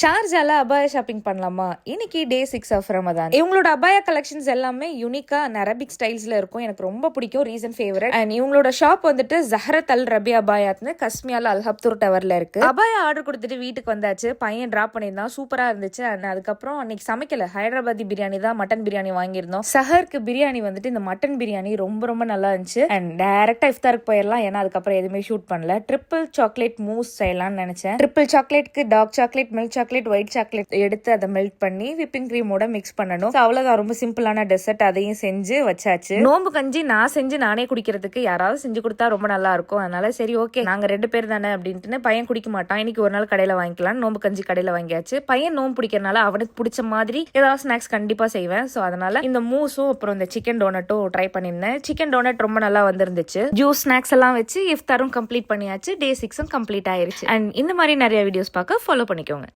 ஷார்ஜால அபாயா shopping பண்ணலாமா? இன்னைக்கு day six of Ramadan இவங்களோட அபாயா கலெக்ஷன்ஸ் எல்லாமே யூனிக்கா அரபிக் ஸ்டைல்ஸ்ல இருக்கும். எனக்கு ரொம்ப பிடிக்கும். ரீசன் ஃபேவரட் அண்ட் இவங்களோட ஷாப் வந்துட்டு ஜஹரத் அல் ரபி அபாயாத்னு கஸ்மியால அல்ஹப்தூர் டவர்ல இருக்கு. அபாயா ஆர்டர் கொடுத்துட்டு வீட்டுக்கு வந்தாச்சு. பையன் டிராப் பண்ணியிருந்தான். சூப்பரா இருந்துச்சு. அண்ட் அதுக்கப்புறம் அன்னைக்கு சமைக்கல. ஹைதராபாதி பிரியாணி தான் மட்டன் பிரியாணி வாங்கியிருந்தோம். சஹருக்கு பிரியாணி வந்துட்டு இந்த மட்டன் பிரியாணி ரொம்ப ரொம்ப நல்லா இருந்துச்சு. அண்ட் டைரக்டா இஃப்தாருக்கு போயிடலாம் ஏன்னா அதுக்கப்புறம் எதுவுமே ஷூட் பண்ணல. ட்ரிபிள் சாக்லேட் மூஸ் செய்யலாம்னு நினைச்சேன். Triple சாக்லேட்க்கு dark chocolate milk chocolate chocolate white chocolate எடுத்து அதை மெல்ட் பண்ணி விப்பிங் கிரீமோட மிக்ஸ் பண்ணணும். So அவ்வளவுதான். ரொம்ப சிம்பிளான டெசர்ட் அதையும் செஞ்சு வச்சாச்சு. நோம்பு கஞ்சி நான் செஞ்சு நானே குடிக்கிறதுக்கு யாராவது செஞ்சு கொடுத்தா ரொம்ப நல்லா இருக்கும். அதனால சரி ஓகே நாங்க ரெண்டு பேர் தானே அப்படின்ட்டு பையன் குடிக்க மாட்டான். இன்னைக்கு ஒரு நாள் கடையில வாங்கிக்கலாம். நோம்பு கஞ்சி கடையில வாங்கியாச்சு. பையன் நோம்பு பிடிக்கிறனால அவனுக்கு பிடிச்ச மாதிரி ஏதாவது ஸ்நாக்ஸ் கண்டிப்பா செய்வேன். ஸோ அதனால இந்த மூஸும் அப்புறம் இந்த சிக்கன் டோனட்டும் ட்ரை பண்ணியிருந்தேன். சிக்கன் டோனட் ரொம்ப நல்லா வந்திருந்துச்சு. ஜூஸ் ஸ்நாக்ஸ் எல்லாம் வச்சு இஃப்தாரும் கம்ப்ளீட் பண்ணியாச்சு. டே சிக்ஸும் கம்ப்ளீட் ஆயிருச்சு. அண்ட் இந்த மாதிரி நிறைய வீடியோஸ் பார்க்க ஃபாலோ பண்ணிக்கோங்க.